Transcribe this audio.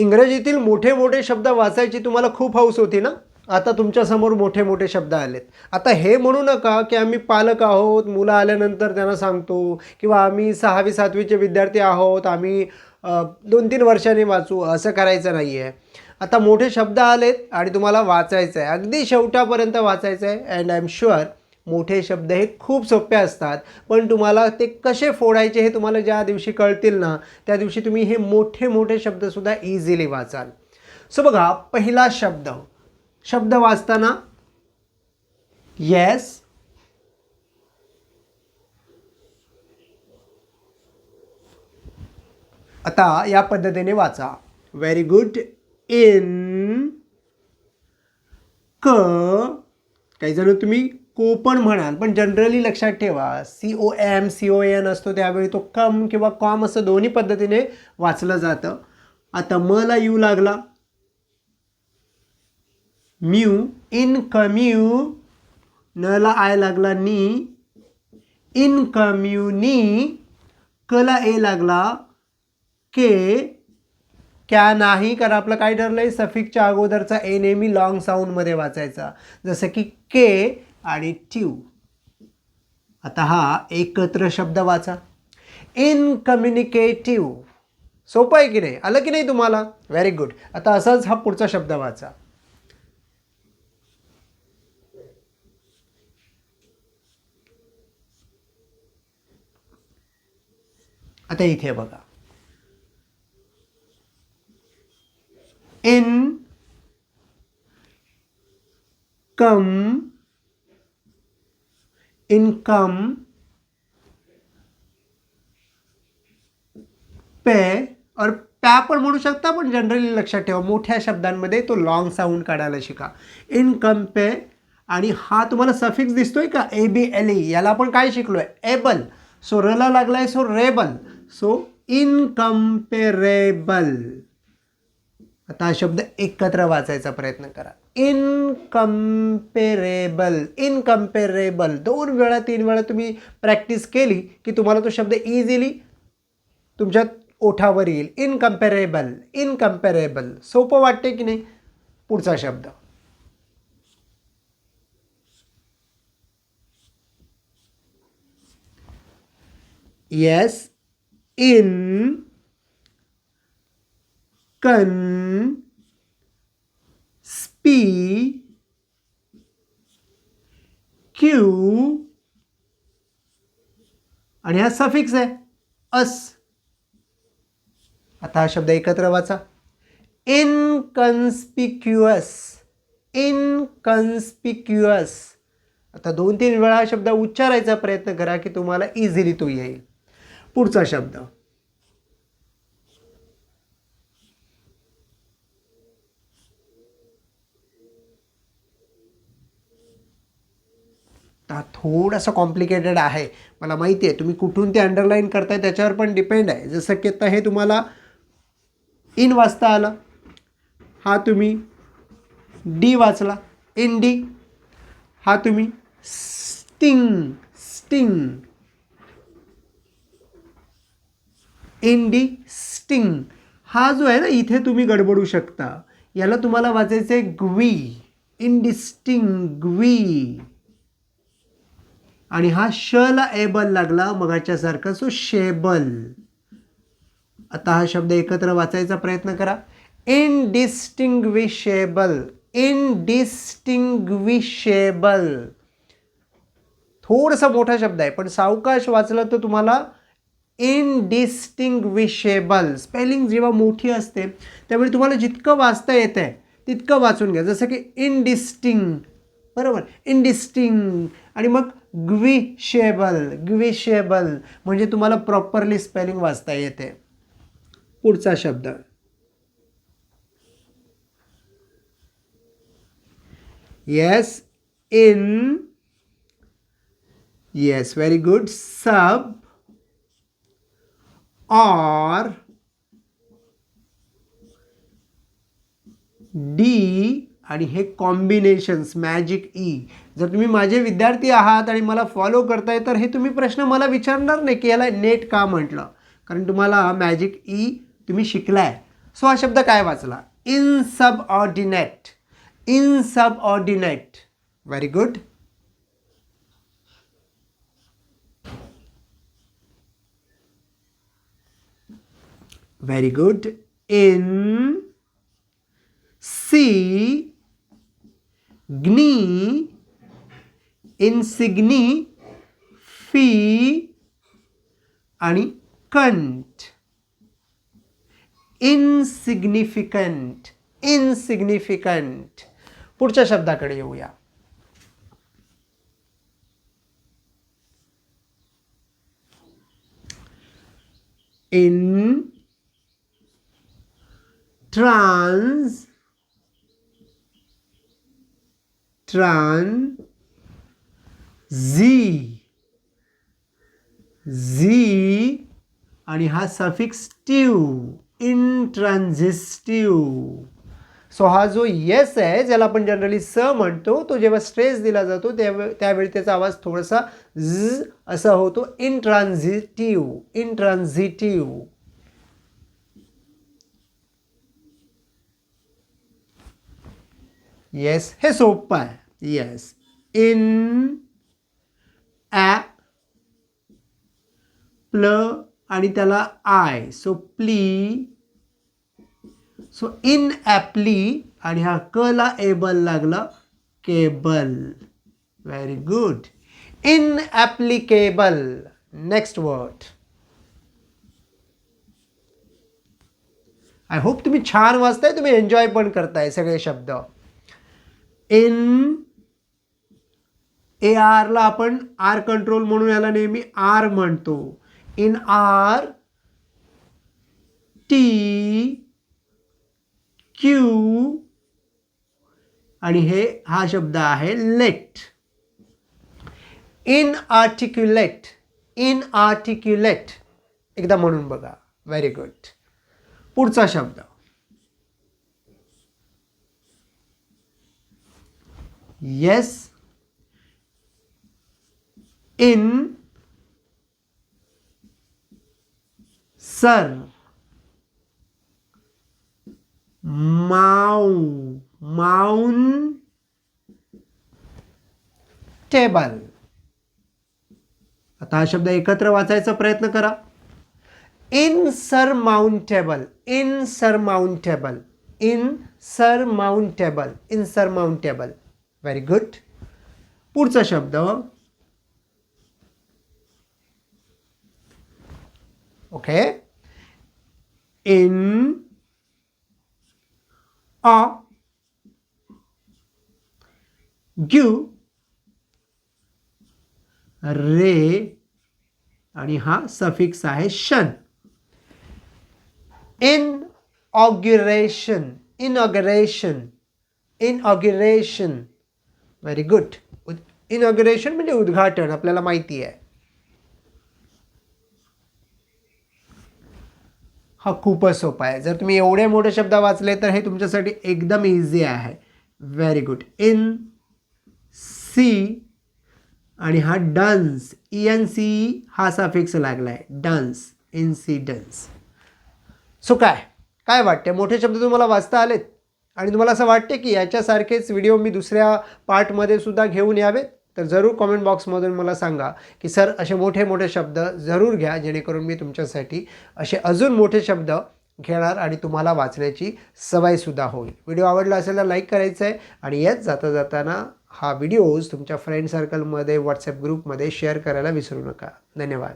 इंग्रजीतील मोठे मोठे शब्द वाचायची तुम्हाला खूप हौस होती ना? आता तुमच्यासमोर मोठे मोठे शब्द आलेत. आता हे म्हणू नका की आम्ही पालक आहोत मुलं आल्यानंतर त्यांना सांगतो किंवा आम्ही सहावी सातवीचे विद्यार्थी आहोत आम्ही दोन तीन वर्षांनी वाचू असं करायचं नाही आहे आता मोठे शब्द आलेत आणि तुम्हाला वाचायचं आहे अगदी शेवटापर्यंत वाचायचं आहे अँड आय एम शुअर मोठे शब्द हे खूप सोपे असतात. पण तुम्हाला ते कसे फोडायचे हे तुम्हाला ज्या दिवशी कळतील ना त्या दिवशी तुम्ही हे मोठे मोठे शब्दसुद्धा इझिली वाचाल. सो बघा पहिला शब्द. शब्द वाचताना येस आता या पद्धतीने वाचा. व्हेरी गुड इन क काही जण तुम्ही कोपण म्हणाल पण जनरली लक्षात ठेवा C O M C O N असतो त्यावेळी तो कम किंवा कॉम असं दोन्ही पद्धतीने वाचलं जातं. आता मला यू लागला. म्यू इन कम्यू नला आय लागला नी इन कम्युनी कला ए लागला के क्या नाही कारण आपलं काय ठरलं आहे सफिकच्या अगोदरचा ए नेहमी लाँग साऊंडमध्ये वाचायचा. जसं की के आणि ट्यू आता हा एकत्र शब्द वाचा. इनकम्युनिकेटिव्ह सोपं आहे की नाही? आलं की नाही तुम्हाला? व्हेरी गुड आता असाच हा पुढचा शब्द वाचा. आता इथे बघा. इन कम इनकम पे और पॅ पण म्हणू शकता पण जनरली लक्षात ठेवा मोठ्या शब्दांमध्ये तो लॉंग साऊंड काढायला शिका. इनकम पे आणि हा तुम्हाला सफिक्स दिसतोय का? ए बी एल ई याला आपण काय शिकलोय? एबल. सो रला लागलाय सो रेबल. So incomparable. आता हा शब्द एकत्र वाचायचा प्रयत्न करा. इनकम्पेरेबल इनकम्पेरेबल दोन वेळा तीन वेळा तुम्ही प्रॅक्टिस केली की तुम्हाला तो शब्द इझिली तुमच्या ओठावर येईल. इनकम्पेरेबल इनकम्पेरेबल सोपं वाटते की नाही? पुढचा शब्द. येस इन कन स्पी यू आणि हा सफिक्स आहे. अस. आता हा शब्द एकत्र वाचा. इनकन्स्पिक्युअस इनकन्स्पिक्युअस आता दोन तीन वेळा हा शब्द उच्चारायचा प्रयत्न करा की तुम्हाला इझिली तो येईल. पुढचा शब्द. हा थोडंसं कॉम्प्लिकेटेड आहे. मला माहिती आहे तुम्ही कुठून ते अंडरलाईन करताय त्याच्यावर पण डिपेंड आहे. जसं की आता हे तुम्हाला इन वाचता आलं. हा तुम्ही डी वाचला. इन डी हा तुम्ही sting sting in D sting हा जो आहे ना इथे तुम्ही गडबडू शकता. याला तुम्हाला वाचायचं आहे ग्वी इन डिस्टिंग ग्वी. आणि हा शला एबल लागला मगाच्यासारखा सो शेबल. आता हा शब्द एकत्र वाचायचा प्रयत्न करा. इनडिस्टिंग्विशेबल इनडिस्टिंग्विशेबल थोडासा मोठा शब्द आहे पण सावकाश वाचला तर तुम्हाला इनडिस्टिंग्विशेबल स्पेलिंग जेव्हा मोठी असते त्यावेळी तुम्हाला जितकं वाचता येतं आहे तितकं वाचून घ्या. जसं की इनडिस्टिंग बरोबर. इनडिस्टिंग आणि मग ग्विशेबल ग्विशेबल म्हणजे तुम्हाला प्रॉपरली स्पेलिंग वाचता येते. पुढचा शब्द. Yes in yes very good sub or D आणि हे कॉम्बिनेशन्स मॅजिक ई जर तुम्ही माझे विद्यार्थी आहात आणि मला फॉलो करताय तर हे तुम्ही प्रश्न मला विचारणार नाही की याला नेट का म्हटलं? कारण तुम्हाला मॅजिक ई e तुम्ही शिकलाय. सो हा शब्द काय वाचला? In sub ordinate in sub ordinate very good very good in si gni insigni fi आणि कंट इनसिग्निफिकंट इनसिग्निफिकंट पुढच्या शब्दाकडे येऊया. इन ट्रान्स झी झी आणि हा सफिक्स ट्यू इंट्रान्झिस्टिव्ह सो हा जो येस आहे ज्याला आपण जनरली स म्हणतो तो जेव्हा स्ट्रेस दिला जातो त्यावे त्यावेळी त्याचा आवाज थोडासा झ असा होतो इंट्रान्झिटिव्ह इंट्रान्झिटिव्ह येस हे सोपं आहे येस इन ॲ प्ल आणि त्याला I so pli so in appli आणि हा क ला एबल लागला. Cable very good in applicable next word I hope तुम्ही छान वाचताय तुम्ही एन्जॉय पण करताय सगळे शब्द. इन ए आरला आपण आर कंट्रोल म्हणून याला नेहमी आर म्हणतो. इन आर टी क्यू आणि हे हा शब्द आहे लेट. Inarticulate inarticulate. एकदा म्हणून बघा. व्हेरी गुड पुढचा शब्द. Yes in sir Mau माउन table आता हा शब्द एकत्र वाचायचा प्रयत्न करा. In sur mountable in sur mountable in sur mountable in sur mountable very good पुढचा शब्द. ओके इन अ ग्यू रे आणि हा सफिक्स आहे tion in auguration inauguration inauguration very good inauguration म्हणजे उद्घाटन आपल्याला माहिती आहे. हा खूपच सोपा आहे. जर तुम्ही एवढे मोठे शब्द वाचले तर हे तुमच्यासाठी एकदम इझी आहे. व्हेरी गुड इन सी आणि हा डन्स ई एन सी हा सफिक्स लागला आहे डन्स इन्सिडन्स सो काय? काय वाटते मोठे शब्द तुम्हाला वाचता आलेत? आणि तुम्हाला असं वाटते की याच्यासारखेच व्हिडिओ मी दुसऱ्या पार्टमध्ये सुद्धा घेऊन यावेत तर जरूर कॉमेंट बॉक्समधून मला सांगा की सर असे मोठे मोठे शब्द जरूर घ्या जेणेकरून मी तुमच्यासाठी असे अजून मोठे शब्द घेणार आणि तुम्हाला वाचण्याची सवयसुद्धा होईल. व्हिडिओ आवडला असेल तर लाईक करायचं आहे आणि येत जाता जाताना हा व्हिडिओज तुमच्या फ्रेंड सर्कलमध्ये व्हॉट्सअप ग्रुपमध्ये शेअर करायला विसरू नका. धन्यवाद.